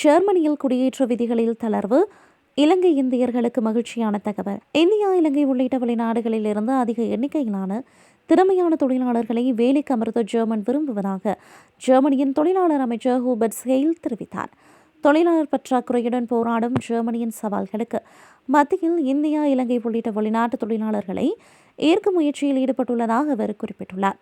ஜெர்மனியில் குடியேற்ற விதிகளில் தளர்வு இலங்கை இந்தியர்களுக்கு மகிழ்ச்சியான தகவல். இந்தியா இலங்கை உள்ளிட்ட வெளிநாடுகளில் இருந்து அதிக எண்ணிக்கையிலான திறமையான தொழிலாளர்களை வேலைக்கு அமர்த்த ஜெர்மன் விரும்புவதாக ஜெர்மனியின் தொழிலாளர் அமைச்சர் ஹூபர்ட் ஸ்கெயில் தெரிவித்தார். தொழிலாளர் பற்றாக்குறையுடன் போராடும் ஜெர்மனியின் சவால்களுக்கு மத்தியில் இந்தியா இலங்கை உள்ளிட்ட வெளிநாட்டு தொழிலாளர்களை ஏற்கும் முயற்சியில் ஈடுபட்டுள்ளதாக அவர் குறிப்பிட்டுள்ளார்.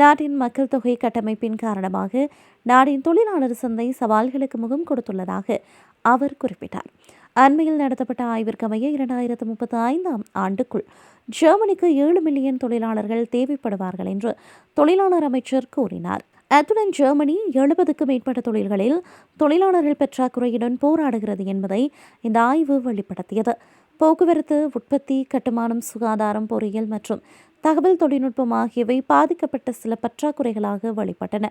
நாட்டின் மக்கள் தொகை கட்டமைப்பின் காரணமாக நாட்டின் தொழிலாளர் சந்தை சவால்களுக்கு முகம் கொடுத்துள்ளதாக அவர் குறிப்பிட்டார். அண்மையில் நடத்தப்பட்ட ஆய்விற்கமைய இரண்டாயிரத்து முப்பத்தி ஐந்தாம் ஆண்டுக்குள் ஜெர்மனிக்கு ஏழு மில்லியன் தொழிலாளர்கள் தேவைப்படுவார்கள் என்று தொழிலாளர் அமைச்சர் கூறினார். அத்துடன் ஜெர்மனி எழுபதுக்கும் மேற்பட்ட தொழில்களில் தொழிலாளர்கள் பற்றாக்குறையுடன் போராடுகிறது என்பதை இந்த ஆய்வு வெளிப்படுத்தியது. போக்குவரத்து உற்பத்தி கட்டுமானம் சுகாதாரம் பொறியியல் மற்றும் தகவல் தொழில்நுட்பம் ஆகியவை பாதிக்கப்பட்ட சில பற்றாக்குறைகளாக வழிபட்டன.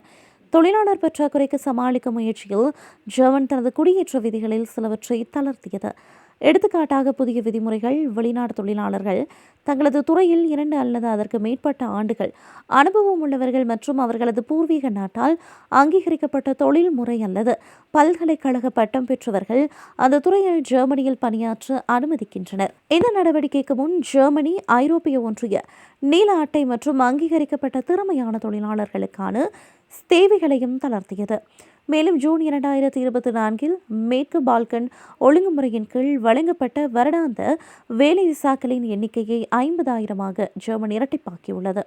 தொழிலாளர் பற்றாக்குறைக்கு சமாளிக்கும் முயற்சியில் ஜெர்மன் தனது குடியேற்ற விதிகளில் சிலவற்றை தளர்த்தியது. எடுத்துக்காட்டாக புதிய விதிமுறைகள் வெளிநாட்டு தொழிலாளர்கள் தங்களது துறையில் இரண்டு அல்லது அதற்கு மேற்பட்ட ஆண்டுகள் அனுபவம் உள்ளவர்கள் மற்றும் அவர்களது பூர்வீக நாட்டால் அங்கீகரிக்கப்பட்ட தொழில் முறை அல்லது பல்கலைக்கழக பட்டம் பெற்றவர்கள் அந்த துறையில் ஜெர்மனியில் பணியாற்ற அனுமதிக்கின்றனர். இந்த நடவடிக்கைக்கு முன் ஜெர்மனி ஐரோப்பிய ஒன்றிய நீல அட்டை மற்றும் அங்கீகரிக்கப்பட்ட திறமையான தொழிலாளர்களுக்கான தேவைகளையும் தளர்த்தியது. மேலும் ஜூன் இரண்டாயிரத்தி இருபத்தி நான்கில் மேற்கு பால்கன் ஒழுங்குமுறையின் கீழ் வழங்கப்பட்ட வருடாந்த வேலை விசாக்களின் எண்ணிக்கையை ஐம்பதாயிரமாக ஜெர்மன் இரட்டிப்பாக்கியுள்ளது.